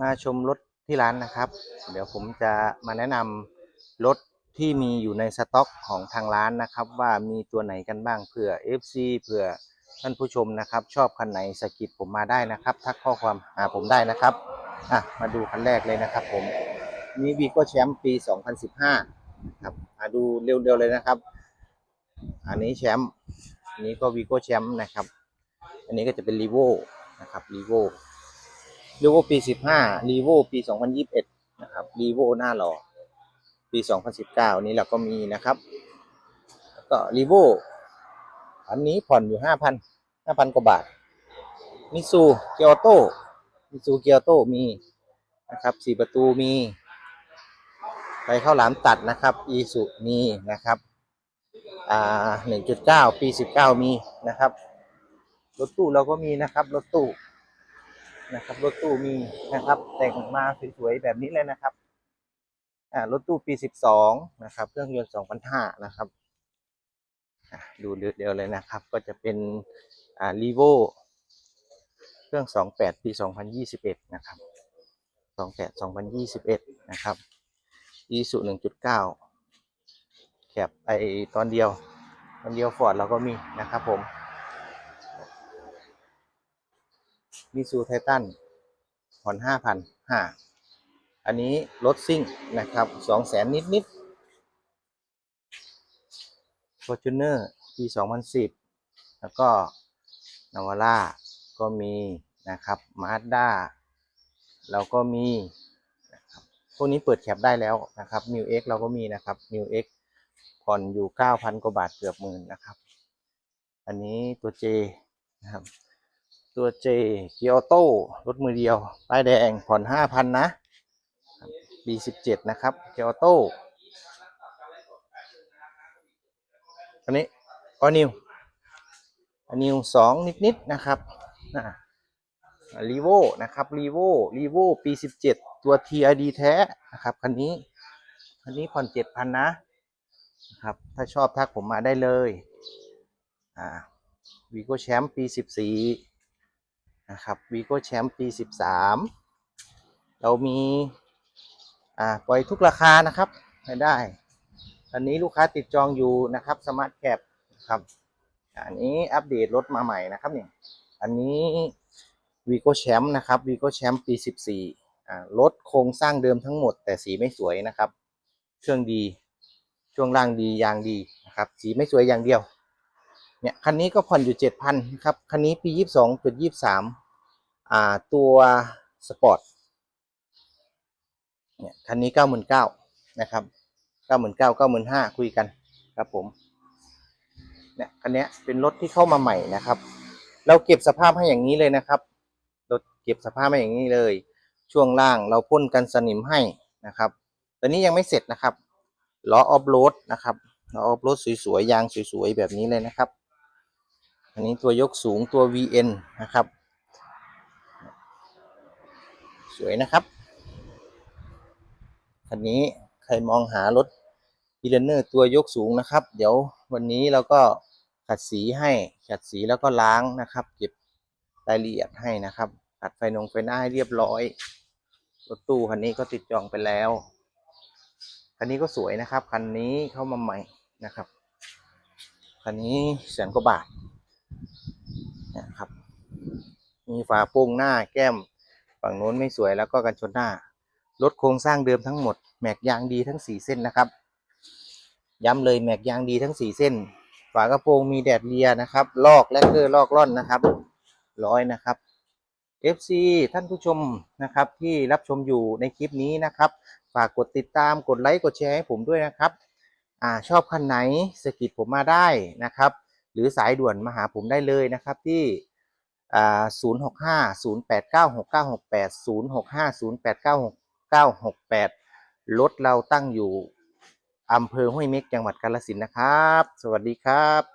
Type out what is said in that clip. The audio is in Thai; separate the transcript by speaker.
Speaker 1: มาชมรถที่ร้านนะครับ เดี๋ยวผมจะมาแนะนำรถที่มีอยู่ในสต็อกของทางร้านนะครับ ว่ามีตัวไหนกันบ้างเผื่อ FC เผื่อท่านผู้ชมนะครับ ชอบคันไหนสกิดผมมาได้นะครับ ทักข้อความหาผมได้นะครับอะมาดูคันแรกเลยนะครับ ผมนี่วีโก้แชมป์ปี 2015ครับมาดูเร็วๆเลยนะครับ อันนี้แชมป์อันนี้ก็วีโก้แชมป์นะครับ อันนี้ก็จะเป็นรีโวนะครับรีโว รีโวปีสิบห้ารีโวปีสองพันยิบเอ็ดนะครับรีโวหน้าหล่อปีสองพันสิบเก้านี้เราก็มีนะครับก็รีโวอันนี้ผ่อนอยู่ห้าพันห้าพันกว่าบาทมิซูเกียวโตมิซูเกียวโตมีนะครับสี่ประตูมีไปเข้าหลามตัดนะครับอีสุมีนะครับอ่าหนึ่งจุดเก้าปีสิบเก้ามีนะครับรถตู้เราก็มีนะครับรถตู้ นะครับรถตู้มีนะครับ แต่งมาสวยๆแบบนี้เลยนะครับอ่ารถตู้ปี 12 นะครับ เครื่องยนต์2,500นะครับดูเดียวเลยนะครับ ก็จะเป็นอ่ารีโวเครื่อง 28 ปี 2021 นะครับ 28 2021 นะครับอีสุ1.9แคบไอตอนเดียว ตอนเดียวฟอร์ดเราก็มีนะครับผม มิซูไททันผ่อนห้าพันห้าอันนี้รถซิ่งนะครับสองแสนนิดนิดฟอร์จูเนอร์ปีสองพันสิบแล้วก็นาวาร่าก็มีนะครับมาสด้าเราก็มีนะครับพวกนี้เปิดแคปได้แล้วนะครับมิวเอ็กเราก็มีนะครับมิวเอ็กผ่อนอยู่เก้าพันกว่าบาทเกือบหมื่นนะครับ อันนี้ตัวเจนะครับ ตัวเจเกียวโต้รถมือเดียวป้ายแดงผ่อนห้าพันนะปีสิบเจ็ดนะครับเกียวโต้อันนี้ออนิวออนิวสองนิดๆนะครับนะรีโวนะครับรีโวรีโวปีสิบเจ็ดตัว TRD แท้นะครับคันนี้คันนี้ผ่อนเจ็ดพันนะนะครับ ถ้าชอบทักผมมาได้เลยอ่าวีโก้แชมป์ปีสิบสี่ นะครับวีโก้แชมป์ปี 13 เรามีอ่าปล่อยทุกราคานะครับไม่ได้ อันนี้ลูกค้าติดจองอยู่นะครับสมาร์ทแคปครับอันนี้อัปเดตรถมาใหม่นะครับเนี่ยอันนี้วีโก้แชมป์นะครับวีโก้แชมป์ปี 14อ่ารถโครงสร้างเดิมทั้งหมด แต่สีไม่สวยนะครับ เครื่องดีช่วงล่างดียางดีนะครับ สีไม่สวยอย่างเดียว เนี่ยคันนี้ก็ผ่อนอยู่เจ็ดพันครับคันนี้ปียี่สิบสอง.ยี่สิบสามตัวสปอร์ตเนี่ยคันนี้เก้าหมื่นเก้านะครับเก้าหมื่นเก้าเก้าหมื่นห้าคุยกันครับผมเนี่ยคันนี้เป็นรถที่เข้ามาใหม่นะครับ เราเก็บสภาพให้อย่างนี้เลยนะครับรถเก็บสภาพให้อย่างนี้เลย ช่วงล่างเราพ่นกันสนิมให้นะครับตอนนี้ยังไม่เสร็จนะครับล้อออฟโรดนะครับล้อออฟโรดสวยๆยางสวยๆแบบนี้เลยนะครับ อันนี้ตัวยกสูงตัว VN นะครับ สวยนะครับคันนี้ใครมองหารถพีเลนเนอร์ตัวยกสูงนะครับ เดี๋ยววันนี้เราก็ขัดสีให้ขัดสีแล้วก็ล้างนะครับเก็บรายละเอียดให้นะครับขัดไฟนงไฟหน้าให้เรียบร้อยรถตู้คันนี้ก็ติดจองไปแล้วคันนี้ก็สวยนะครับคันนี้เข้ามาใหม่นะครับคันนี้แสนกว่าบาท นะครับ มีฝาโปร่งหน้าแก้ม ฝั่งโน้นไม่สวยแล้วก็กันชนหน้ารถโครงสร้างเดิมทั้งหมดแม็กยางดีทั้งสี่เส้นนะครับ ย้ำเลยแม็กยางดีทั้งสี่เส้น ฝากระโปรงมีแดดเลียนะครับ ลอกและเกอร์ลอกล่อนนะครับ ร้อยนะครับ FC ท่านผู้ชมนะครับที่รับชมอยู่ในคลิปนี้นะครับ ฝากกดติดตามกดไลค์กดแชร์ให้ผมด้วยนะครับ อ่าชอบคันไหนสกิดผมมาได้นะครับ หรือสายด่วนมาหาผมได้เลยนะครับที่อ่า0 6 5 0 8 9 6 9 6 8 0 6 5 0 8 9 6 9 6 8รถเราตั้งอยู่อำเภอห้วยเม็กจังหวัดกาลสินนะครับ สวัสดีครับ